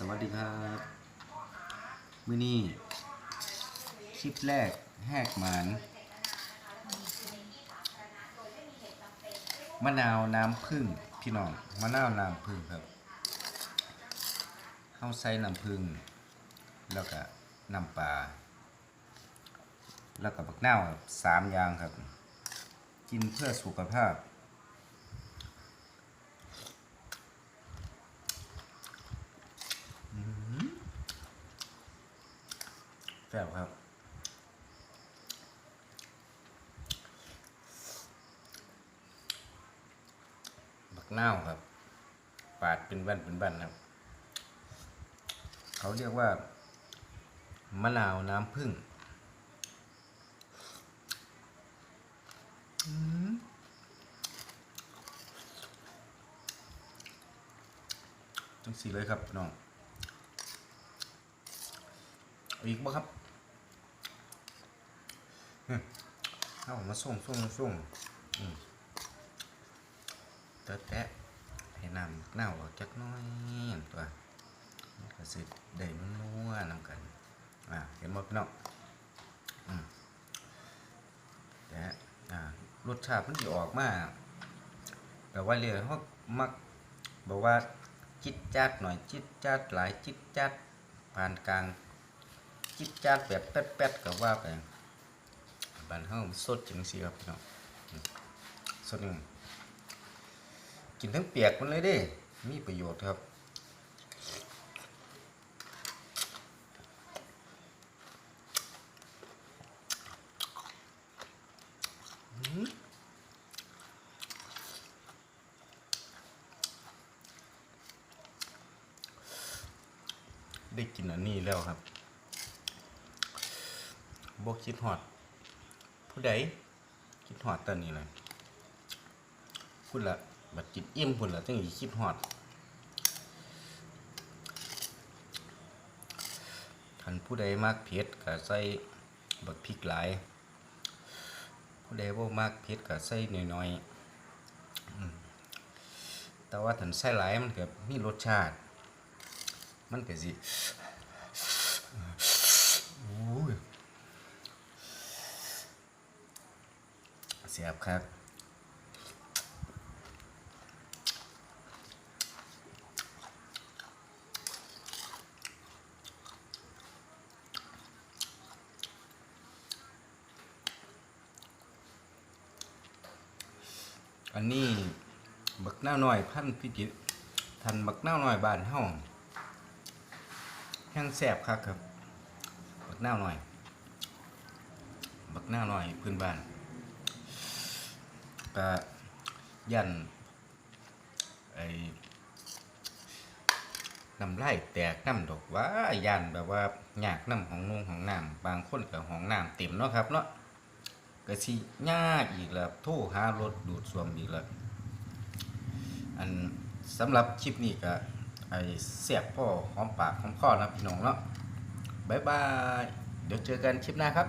สวัสดีครับมื้อนี้คลิปแรกแหกหมานมะนาวน้ำผึ้งพี่น้องมะนาวน้ำผึ้งครับเข้าใส่น้ำผึ้งแล้วก็น้ำปลาแล้วก็บักนาวสามอย่างครับ กินเพื่อสุขภาพ แซ่บครับ บักนาวครับ ปาดเป็นแว่นเป็นแว่นครับ เขาเรียกว่า มะนาวน้ำผึ้งอืมจังสีเลยครับพี่น้องเอีกบ่ครับเอามาส่งส่งส่งอืมเตะแตะให้น้ำเน่าออกจักน้อยตัวมันก็สิได้มันนัวนำกันอ่าเห็นหมดเนาะอืมแต่อ่ารสชาติมันจะออกมาแบบว่าเรียกเขามักบอกว่าจิตจัดหน่อยจิตจัดหลายจิตจัดปานกลาง จิตจัดแบบแป๊ดๆก็ว่าไปบ้านเฮาสดจังซี่ครับพี่น้องสดหนึ่งกินทั้งเปียกมันเลยเด้ มีประโยชน์ครับได้กินอันนี้แล้วครับ บกคิดฮอด ผู้ใดคิดฮอดตอนนี้เลยพูดละบัดจิตอิ่มพูดละตั้งอีคิดฮอดคันผู้ใดมักเผ็ดก็ใส่บักพริกหลาย ผู้ใดบ่มักเผ็ดก็ใส่น้อยๆแต่ว่าถ้าใส่หลายมันก็มีรสชาติ มันก็สิโอ้ย เสียบครับอันนี้บักหน้าวน้อยพันพิจิตรทันบักหน้าวน้อยบ้านเฮาแห้งแสบครับครับบักหน้าวน้อย บักหน้าวน้อยพื้นบ้าน ก็ยันไอ้น้ำไล่แตกน้ำดอกว่ายันแบบว่าอยากน้ำของนุ่งของน้ำบางคนกับของน้ำเต็มเนาะครับเนาะก็สิยากอีกแล้วโทรหารถดูดซ่วมอีกแล้วอันสำหรับคลิปนี้ก็ไอ้เสียบพ่อหอมปากหอมคอนะพี่น้องเนาะบายบาย เดี๋ยวเจอกันคลิปหน้าครับ